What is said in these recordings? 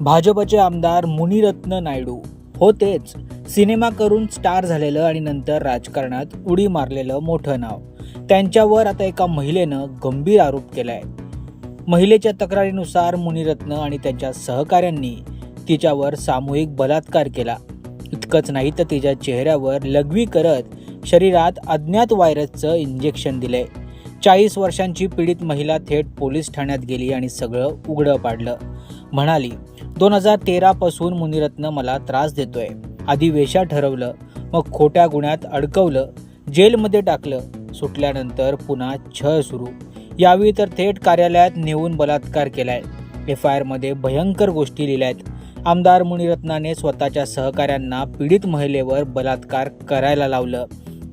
भाजपचे आमदार मुनिरत्न नायडू. होतेच सिनेमा करून स्टार झालेलं आणि नंतर राजकारणात उडी मारलेलं मोठं नाव. त्यांच्यावर आता एका महिलेनं गंभीर आरोप केलाय. महिलेच्या तक्रारीनुसार मुनिरत्न आणि त्यांच्या सहकाऱ्यांनी तिच्यावर सामूहिक बलात्कार केला. इतकंच नाही तर तिच्या चेहऱ्यावर लघवी करत शरीरात अज्ञात व्हायरसचं इंजेक्शन दिलंय. चाळीस वर्षांची पीडित महिला थेट पोलीस ठाण्यात गेली आणि सगळं उघडं पाडलं. म्हणाली दोन हजार तेरापासून मुनिरत्न मला त्रास देतोय. आधी वेशा ठरवलं मग खोट्या गुन्ह्यात अडकवलं जेलमध्ये टाकलं. सुटल्यानंतर पुन्हा छळ सुरू. यावेळी तर थेट कार्यालयात नेऊन बलात्कार केलाय. एफ आय आरमध्ये भयंकर गोष्टी लिहिल्यात आमदार मुनिरत्नाने स्वतःच्या सहकाऱ्यांना पीडित महिलेवर बलात्कार करायला लावलं.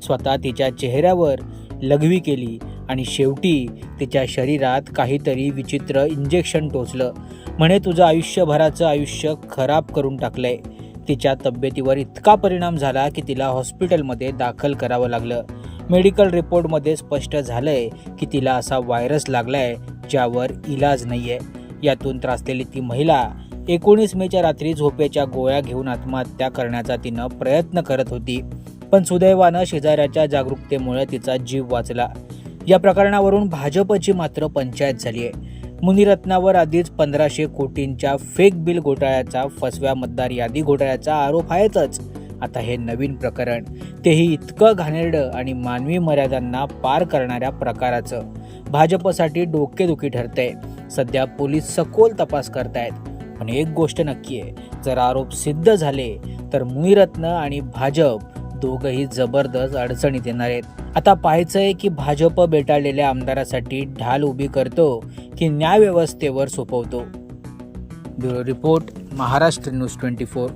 स्वतः तिच्या चेहऱ्यावर लघवी केली. आणि शेवटी तिच्या शरीरात काहीतरी विचित्र इंजेक्शन टोचलं. म्हणे तुझं आयुष्यभराचं आयुष्य खराब करून टाकलंय. तिच्या तब्येतीवर इतका परिणाम झाला की तिला हॉस्पिटलमध्ये दाखल करावं लागलं. मेडिकल रिपोर्टमध्ये स्पष्ट झालंय की तिला असा व्हायरस लागलाय ज्यावर इलाज नाहीये. यातून त्रासलेली ती महिला एकोणीस मेच्या रात्री झोपेच्या गोळ्या घेऊन आत्महत्या करण्याचा तिनं प्रयत्न करत होती. पण सुदैवानं शेजाऱ्याच्या जागरूकतेमुळे तिचा जीव वाचला. या प्रकरणावरून भाजपची मात्र पंचायत झाली आहे. मुनिरत्नावर आधीच पंधराशे कोटींच्या फेक बिल घोटाळ्याचा फसव्या मतदार यादी घोटाळ्याचा आरोप आहेतच. आता हे नवीन प्रकरण तेही इतकं घाणेरडं आणि मानवी मर्यादांना पार करणाऱ्या प्रकाराचं. भाजपसाठी डोकेदुखी ठरतंय सध्या पोलीस सखोल तपास करतायत. पण एक गोष्ट नक्की आहे जर आरोप सिद्ध झाले तर मुनिरत्न आणि भाजप दोघंही जबरदस्त अडचणीत येणार आहेत. आता पाहायचंय की भाजप बेटाळलेल्या आमदारासाठी ढाल उभी करतो की न्यायव्यवस्थेवर सोपवतो. Bureau report Maharashtra news twenty four.